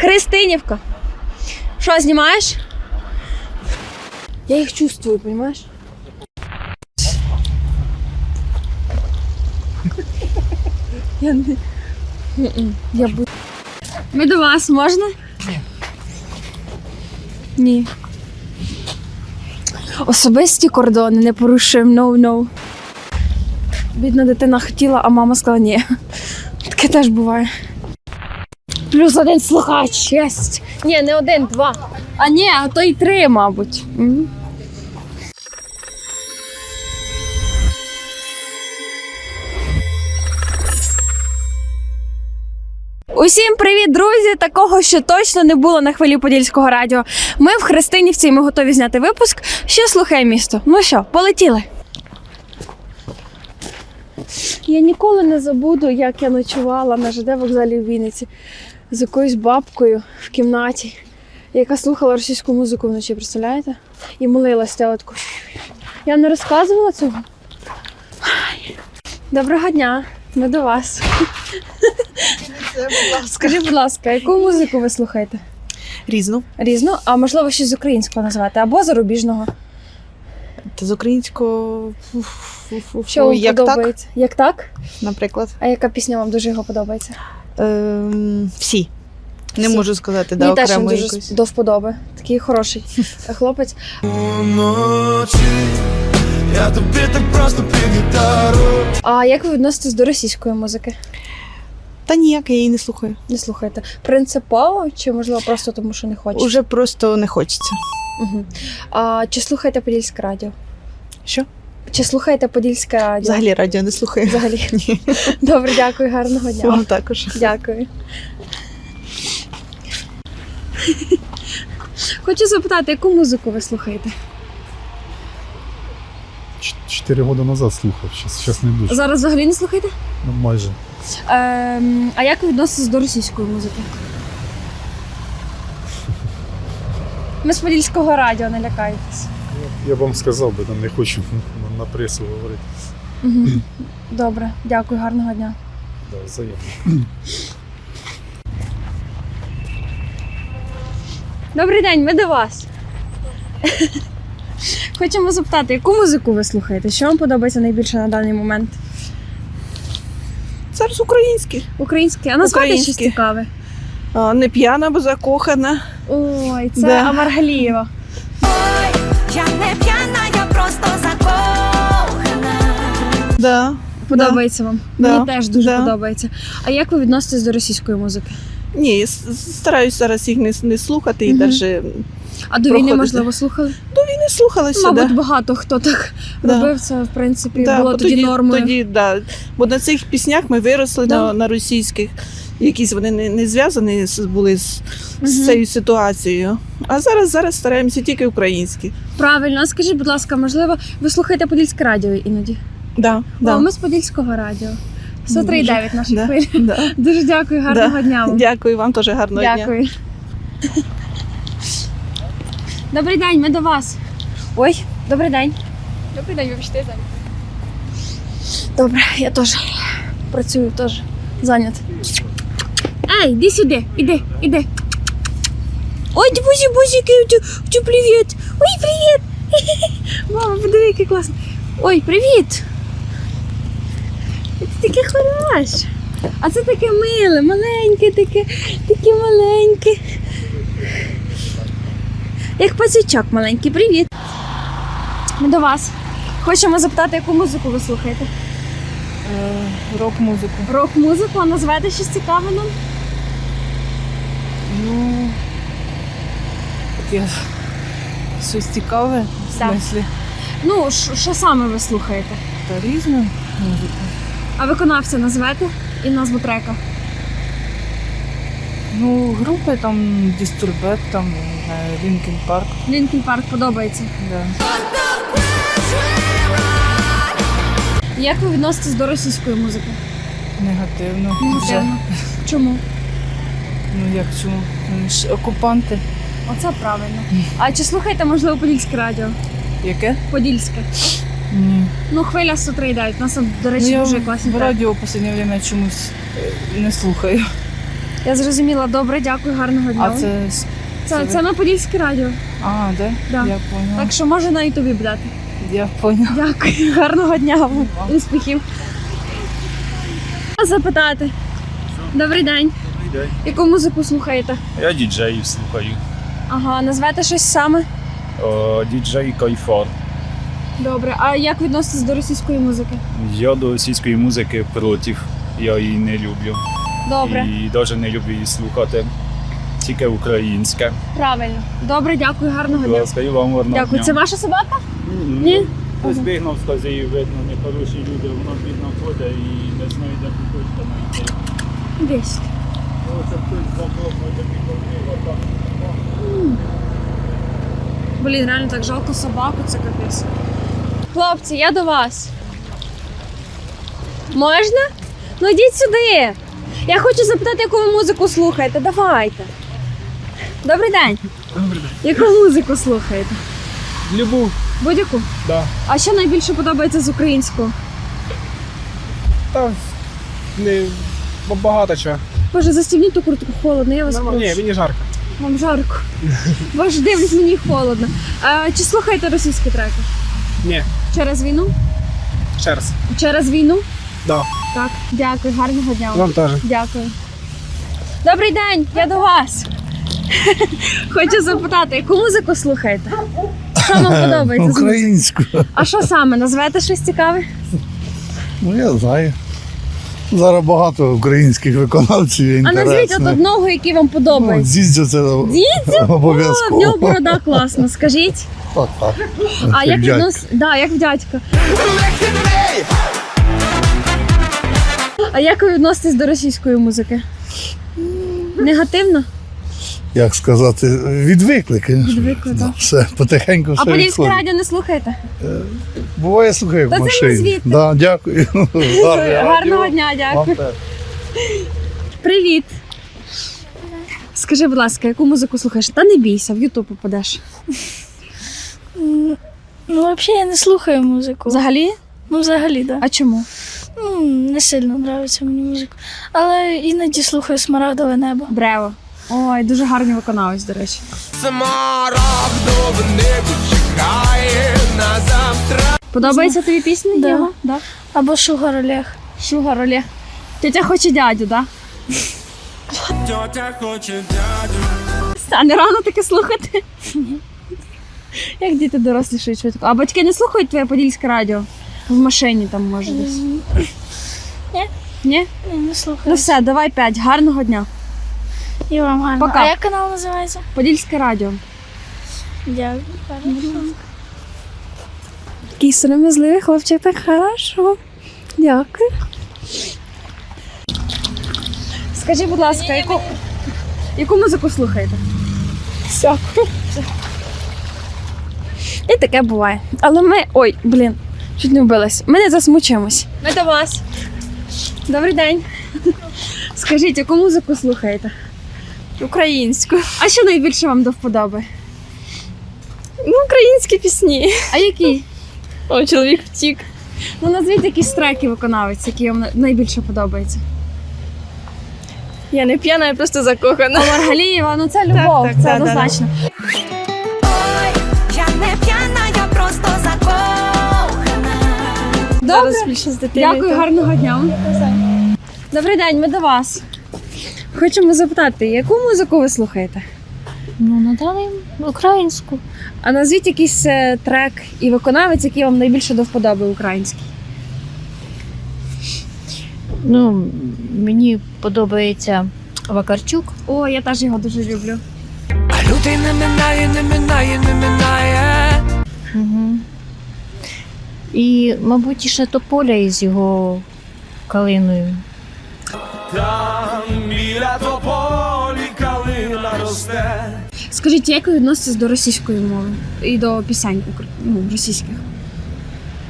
Христинівка. Що, знімаєш? Я їх чувствую, розумієш? Я не. Я буду. Ми до вас можна? Ні. Ні. Особисті кордони не порушуємо, no, no. Бідна дитина хотіла, а мама сказала ні. Таке теж буває. Плюс один слухач, єсть. Ні, не один, два. А ні, а то й три, мабуть. Мгм. Усім привіт, друзі! Такого ще точно не було на хвилі Подільського радіо. Ми в Христинівці і ми готові зняти випуск. Що слухає місто? Ну що, полетіли? Я ніколи не забуду, як я ночувала на ЖД вокзалі в Вінниці з якоюсь бабкою в кімнаті, яка слухала російську музику вночі, представляєте? І молилась телетку. Я не розказувала цього. Доброго дня, ми до вас. Скажіть, будь ласка, яку музику ви слухаєте? Різну. Різну, а можливо щось з українського назвати або зарубіжного. Та з українського Що вам як так, подобається? Як так? наприклад. А яка пісня вам дуже його подобається? Ем, всі. Не Всі. можу сказати, да, Мені теж він окремо дуже якось. до вподоби. Такий хороший хлопець. Уночі я тобі так просто під гітару А як ви відноситесь до російської музики? Та ніяк я її не слухаю. Не слухаєте? Принципово чи можливо просто тому, що не хочете? Уже просто не хочеться. Угу. А чи слухаєте Подільське радіо? Що? Чи слухаєте Подільське радіо? Взагалі радіо не слухаю. Взагалі. Ні. Добре, дякую, гарного дня. Вам також. Дякую. Хочу запитати, яку музику ви слухаєте? Чотири роки назад слухав, зараз не дуже. Зараз взагалі не слухаєте? Ну, майже. Ем, а як ви відноситесь до російської музики? Ми з Подільського радіо, не лякайтесь. Я б вам сказав би, там не хочу на- пресу говорити. Угу. Добре, дякую, гарного дня. Да, взаємно. Добрий день, ми до вас. Хочемо запитати, яку музику ви слухаєте? Що вам подобається найбільше на даний момент? Зараз українські. Українське, а назвати щось Українське. цікаве. А, не п'яна, бо закохана. Ой, це Да. Амаргалієва. Я не п'яна, я просто закохана. Да. Подобається вам? Да. Мені теж дуже Да. подобається. А як ви відноситесь до російської музики? Ні, с- стараюсь зараз їх не, не слухати і Мгм. навіть А до війни, Проходите. можливо, слухали? не слухала сюди. Мабуть, багато хто так Да. робив це, в принципі, Да, було бо тоді, нормою. Тоді, да. Бо на цих піснях ми виросли Да. на, на російських. Якісь вони не, не зв'язані з- були з, Мгм. з цією ситуацією. А зараз, зараз стараємося тільки українські. Правильно, а скажіть, будь ласка, можливо, ви слухаєте Подільське радіо іноді? Да, да. О, ми з Подільського радіо. 103,9 наша Да. хвиля. Да. Дуже дякую, гарного дня вам. Дякую вам теж гарного дня. Дякую. Добрий день, ми до вас. Ой, добрий день. Добрий день, вибачте, я зайнята. Добре, я теж працюю, теж зайнята. Ей, іди сюди, іди, іди. Ой, бузі, бузіки, привіт. Ой, привіт. Мама, подиви, який класний. Ой, привіт. Таке хорош. А це таке миле, маленьке, таке, таке маленьке. Як пацючок маленький, привіт. Ми до вас. Хочемо запитати, яку музику ви слухаєте? Рок-музику. Рок-музику, а назвете щось цікаве нам? Ну, таке щось цікаве в Так. смислі. Ну, що саме ви слухаєте? Та різну музику. А виконавця назвете і назву трека? Ну, групи там Disturbed, там, не знаю, Linkin Park, Лінкін Парк подобається. да. Як ви відноситесь до російської музики? негативно. Вже, Негативно. Чому? ну як чому? Вони ж окупанти. Оце правильно. А чи слухаєте, можливо, Подільське радіо? Яке? Подільське. Ні. Ну, хвиля 103,9. У нас, до речі, ну, дуже класні в треки. радіо в останнє время чомусь е, не слухаю. Я зрозуміла. Добре, дякую, гарного дня. А це. це, це це на Подільське радіо. А, да? Да. Я поняла. Так що може на Ютубі брати. Я поняла. Дякую, гарного дня вам. Успіхів. Запитати. Добрий день. Добрий день. Яку музику слухаєте? Я діджеїв слухаю. Ага, назвете щось саме? О, діджей Койфор. Добре. А як відноситесь до російської музики? Я до російської музики проти. Я її не люблю. Добре, І навіть не люблю її слухати. Тільки українське. правильно. Добре, дякую, гарного дня. ласка, вам гарного Дякую. дня. Це ваша собака? Ні. Ні? Хтось бігнув з козії, видно, нехороші люди, воно бідно ходить і не знає, де кусочка знайти. Десь. Оце хтось запробує, де підходив, Блін, реально так жалко собаку, це капець. Хлопці, я до вас. Можна? Ну йдіть сюди. Я хочу запитати, яку ви музику слухаєте. Давайте. Добрий день. Добрий день. Яку музику слухаєте? Любов, Будь-яку? да. А що найбільше подобається з українського? Та не багато чого. Боже, застібніть ту куртку холодно, я вас Нормально. Ні, мені жарко. Вам жарко. Боже, дивлюсь, мені холодно. А, чи слухаєте російські треки? Ні, Через війну? Через. Через війну? Да. Так, дякую, гарного дня. вам. Теж. Дякую. Добрий день, я до вас. Хочу запитати, яку музику слухаєте? Що вам подобається? Українську. А що саме? Назвете щось цікаве? Ну я знаю. Зараз багато українських виконавців є А назвіть от інтересних. одного, який вам Ну, подобається. Дідзьо це Дідзьо? О, в обов'язково. нього борода класна, скажіть. Так, так. А як віднос... да, як в дядька. А як ви відноситесь до російської музики? Негативно? Як сказати, відвикли, звісно. Відвикли, так. Все, потихеньку все А відходить. радіо не слухаєте? Буває, слухаю Та в це не машині. звідти. Да, дякую. Гарне Гарного радіо. дня, дякую. Теж. Привіт. Скажи, будь ласка, яку музику слухаєш? Та не бійся, в Ютуб попадеш. Ну, взагалі я не слухаю музику. Взагалі? Ну, взагалі, так. Да. А чому? Ну, не сильно подобається мені музика. Але іноді слухаю смарагдове небо. Брево. Ой, дуже гарний виконавець, до речі. Смарагдове небо чекає на завтра. Подобається тобі пісня? Да. Єва? Да. Або Шугар Олег. Шугар Олег. Тетя хоче дядю, да? Тьотя хоче дядю. А не рано таке слухати? Як діти дорослішають швидко. А батьки не слухають твоє подільське радіо? В машині там може десь. Ні. Ні? Ні, не Ну все, давай п'ять. Гарного дня. І вам гарно. Пока. А як канал називається? Подільське радіо. Дякую. Такий сором'язливий хлопчик, так хорошо. Дякую. Скажи, будь ласка, яку, яку музику слухаєте? Всяку. І таке буває. Але ми. Ой, блін, чуть не вбилась. Ми не засмучуємось. Ми до вас. Добрий день. Скажіть, яку музику слухаєте? Українську. А що найбільше вам до вподоби? Ну, українські пісні. А які? О, чоловік втік. Ну, назвіть якісь треки виконавець, які вам найбільше подобаються. Я не п'яна, я просто закохана. Маргалієва, ну це любов, так, це да, да, однозначно. Ой, я не п'яна, я просто закохана. Добре, Зараз більше з дитиною. дякую, то- гарного дня. Добрий день, ми до вас. Хочемо запитати, яку музику ви слухаєте? Ну, надали українську. А назвіть якийсь е, трек і виконавець, який вам найбільше до вподоби український. Ну, мені подобається Вакарчук. О, я теж його дуже люблю. А людей не минає, не минає, не минає. Угу. І, мабуть, ще Тополя із його калиною. Там Скажіть, як ви відноситесь до російської мови і до пісень укр- ну, російських?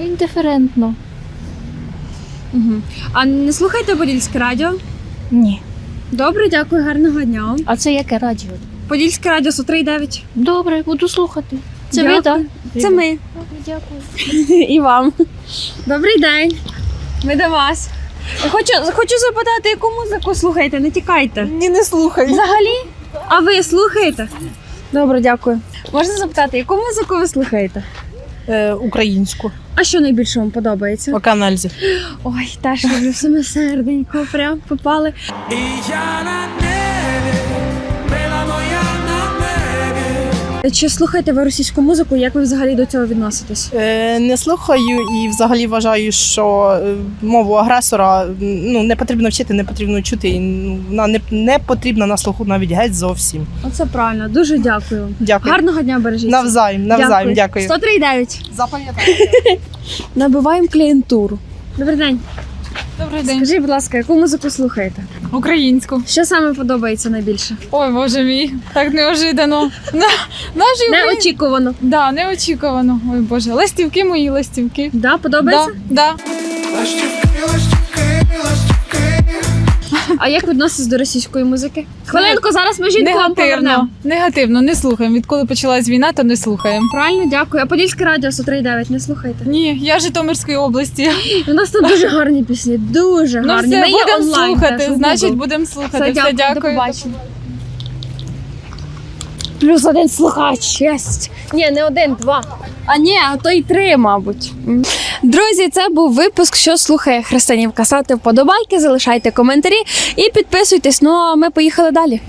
Індиферентно. Угу. А не слухайте Подільське радіо? Ні. Добре, дякую, гарного дня. А це яке радіо? Подільське радіо 103,9. Добре, буду слухати. Це ви, Дякую. так? Це ми. Добре, Дякую. І вам. Добрий день. Ми до вас. Хочу, хочу запитати, яку музику слухаєте? Не тікайте. Ні, не слухай. Взагалі? А ви слухаєте? Добре, дякую. Можна запитати, яку музику ви слухаєте? Е, українську. А що найбільше вам подобається? Оканальзі. Ой, теж люблю саме серденько, прям попали. І я на Чи слухаєте ви російську музику? Як ви взагалі до цього відноситесь? Е, не слухаю і взагалі вважаю, що е, мову агресора ну, не потрібно вчити, не потрібно чути. І ну, вона не, не потрібна на слуху навіть геть зовсім. Оце правильно, дуже дякую. Дякую. Гарного дня бережіть. Навзаєм, навзаєм, дякую. 103,9. Запам'ятаю. Набиваємо клієнтуру. Добрий день. Добрий день. Скажіть, будь ласка, яку музику слухаєте? Українську. Що саме подобається найбільше? Ой, боже мій, так неожиданно. Наші Неочікувано. Да, неочікувано. Ой Боже, ластівки мої, ластівки. Да, подобається? Да, да. А як відноситесь до російської музики? Хвилинку, зараз ми жінку вам повернемо. Негативно. Не слухаємо. Відколи почалась війна, то не слухаємо. Правильно, дякую. А Подільське радіо 103,9 не слухайте. Ні, я з Житомирської області. У нас там дуже гарні пісні, дуже Ну гарні. все, Ми є будемо онлайн слухати. Значить, будемо слухати. Все, дякую, до побачення. Плюс один слухач, честь. Ні, не один, два. А ні, а то й три, мабуть. Друзі, це був випуск, що слухає Христинівка. Ставте вподобайки, залишайте коментарі і підписуйтесь. Ну а ми поїхали далі.